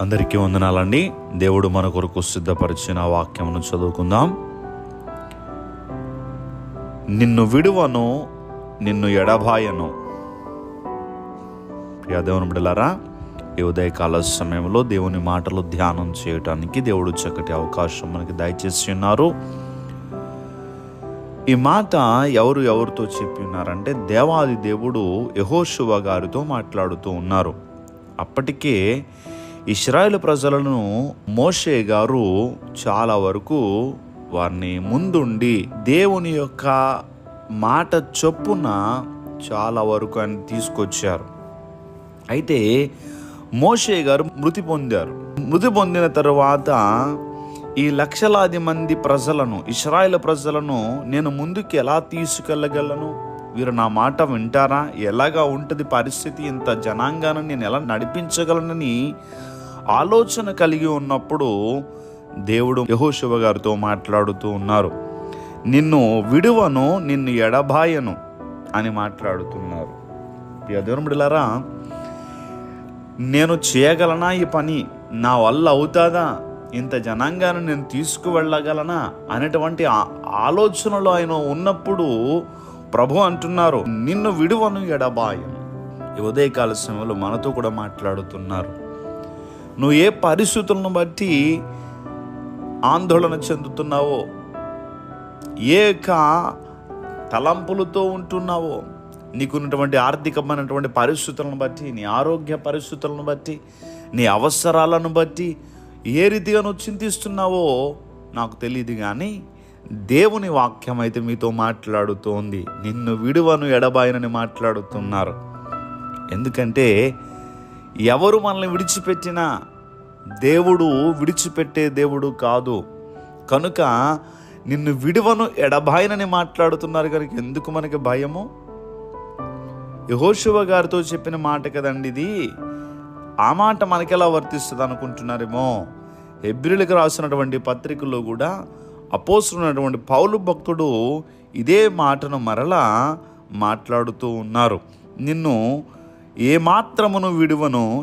అందరికీ వందనాలండి. దేవుడు మన కొరకు సిద్ధపరిచిన వాక్యమును చదువుకుందాం. నిన్ను విడువను నిన్ను ఎడబాయను. ప్రియ దేవుని బిడలారా ఈ ఉదయకాల సమయంలో దేవుని మాటలు ధ్యానం చేయటానికి దేవుడు చక్కటి అవకాశం మనకి దయచేసి ఉన్నారు. ఈ మాట ఎవరు ఎవరితో చెప్పి ఉన్నారంటే దేవాది దేవుడు యహోశువ గారితో మాట్లాడుతూ ఉన్నారు. అప్పటికే ఇస్రాయేల్ ప్రజలను మోషే గారు చాలా వరకు వారిని ముందుండి దేవుని యొక్క మాట చొప్పున చాలా వరకు ఆయన తీసుకొచ్చారు. అయితే మోషే గారు మృతి పొందారు. మృతి పొందిన తర్వాత ఈ లక్షలాది మంది ప్రజలను ఇస్రాయేల్ ప్రజలను నేను ముందుకు ఎలా తీసుకెళ్ళగలను? వీరు నా మాట వింటారా? ఎలాగా ఉంటుంది పరిస్థితి? ఇంత జనాంగాన్ని నేను ఎలా నడిపించగలనని ఆలోచన కలిగి ఉన్నప్పుడు దేవుడు యహోశివ గారితో మాట్లాడుతూ ఉన్నారు. నిన్ను విడువను నిన్ను ఎడబాయను అని మాట్లాడుతున్నారు. దేవుడిలారా నేను చేయగలనా ఈ పని? నా వల్ల అవుతాదా? ఇంత జనాంగాన్ని నేను తీసుకువెళ్ళగలనా? అనేటువంటి ఆలోచనలో ఆయన ఉన్నప్పుడు ప్రభు అంటున్నారు నిన్ను విడువను ఎడబాయను. ఉదయకాల సమయంలో మనతో కూడా మాట్లాడుతున్నారు. నువ్వు ఏ పరిస్థితులను బట్టి ఆందోళన చెందుతున్నావో ఏ తలంపులతో ఉంటున్నావో నీకున్నటువంటి ఆర్థికమైనటువంటి పరిస్థితులను బట్టి నీ ఆరోగ్య పరిస్థితులను బట్టి నీ అవసరాలను బట్టి ఏ రీతిగా నువ్వు చింతిస్తున్నావో నాకు తెలియదు కానీ దేవుని వాక్యం అయితే మీతో మాట్లాడుతోంది. నిన్ను విడువను ఎడబాయనని మాట్లాడుతున్నారు. ఎందుకంటే ఎవరు మనల్ని విడిచిపెట్టినా దేవుడు విడిచిపెట్టే దేవుడు కాదు. కనుక నిన్ను విడువను ఎడబాయనని మాట్లాడుతున్నారు కనుక ఎందుకు మనకి భయము? యహోశివ గారితో చెప్పిన మాట కదండి ఇది. ఆ మాట మనకెలా వర్తిస్తుంది అనుకుంటున్నారేమో? హెబ్రిలకు రాసినటువంటి పత్రికల్లో కూడా అపోసున్నటువంటి పౌలు భక్తుడు ఇదే మాటను మరలా మాట్లాడుతూ ఉన్నారు. నిన్ను ఏ మాత్రమును విడువను